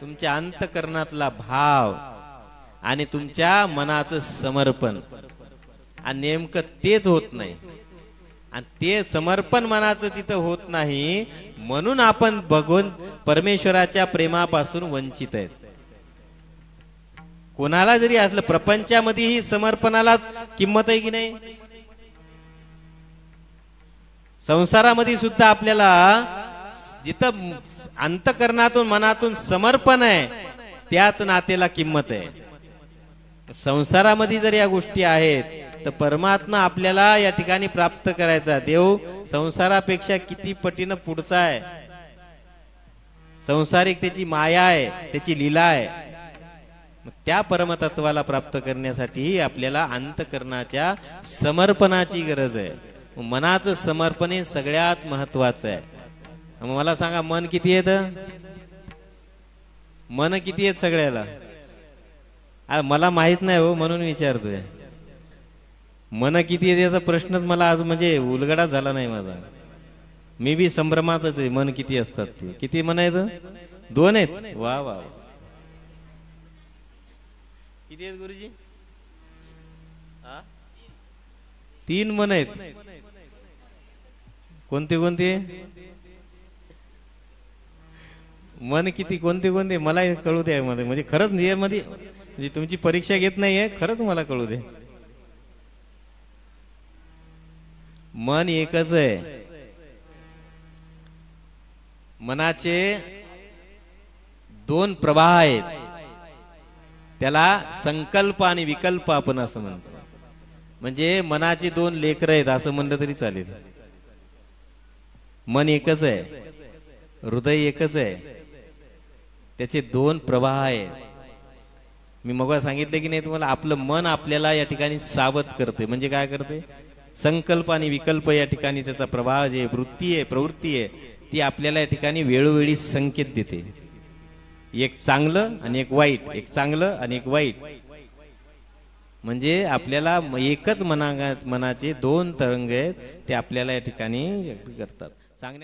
तुमच्या अंतकरणातला भाव आणि तुमच्या मनाचं समर्पण. आणि नेमकं तेच होत नाही. आणि ते समर्पण मनाचं तिथं होत नाही म्हणून आपण भगवंत परमेश्वराच्या प्रेमापासून वंचित आहेत. कोणाला जरी असलं प्रपंचामध्येही समर्पणाला किंमत आहे की नाही? संसारामध्ये सुद्धा आपल्याला जिथं अंतकरणातून मनातून समर्पण आहे त्याच नातेला किंमत आहे. संसारामध्ये जर या गोष्टी आहेत तर परमात्मा आपल्याला या ठिकाणी प्राप्त करायचा देव संसारापेक्षा किती पटीनं पुढचा आहे. संसारिक त्याची माया आहे त्याची लीला आहे. त्या परमतत्वाला प्राप्त करण्यासाठी आपल्याला अंतकरणाच्या समर्पणाची गरज आहे. मनाचं समर्पण हे सगळ्यात महत्वाचं आहे. मला सांगा मन किती येत मन किती आहेत सगळ्याला? मला माहीत नाही हो म्हणून विचारतोय. मन किती येते याचा प्रश्नच मला आज म्हणजे उलगडा झाला नाही माझा. मी बी संभ्रमातच आहे मन किती असतात ते. किती मन आहेत? दोन आहेत. वा वा किती आहेत गुरुजी? तीन मन आहेत. कोणते कोणते? मन किती कोणते कोणते मला कळू द्या मध्ये म्हणजे खरंच नियममध्ये म्हणजे तुमची परीक्षा घेत नाहीये खरंच मला कळू दे. मन एकच आहे. मनाचे दोन प्रवाह आहेत. त्याला संकल्प आणि विकल्प आपण असं म्हणतो. म्हणजे मनाचे दोन लेकर आहेत असं म्हणलं तरी चालेल. मन एकच आहे. हृदय एकच आहे. त्याचे दोन प्रवाह आहेत. मी मग सांगितलं की नाही तुम्हाला? आपलं मन आपल्याला या ठिकाणी सावध करते. म्हणजे काय करते? संकल्प आणि विकल्प या ठिकाणी त्याचा प्रवाह जे वृत्ती आहे प्रवृत्ती आहे ती आपल्याला या ठिकाणी वेळोवेळी संकेत देते. एक चांगलं आणि एक वाईट. एक चांगलं आणि एक वाईट. म्हणजे आपल्याला एकच मना मनाचे दोन तरंग आहेत ते आपल्याला या ठिकाणी करतात. सांगण्यात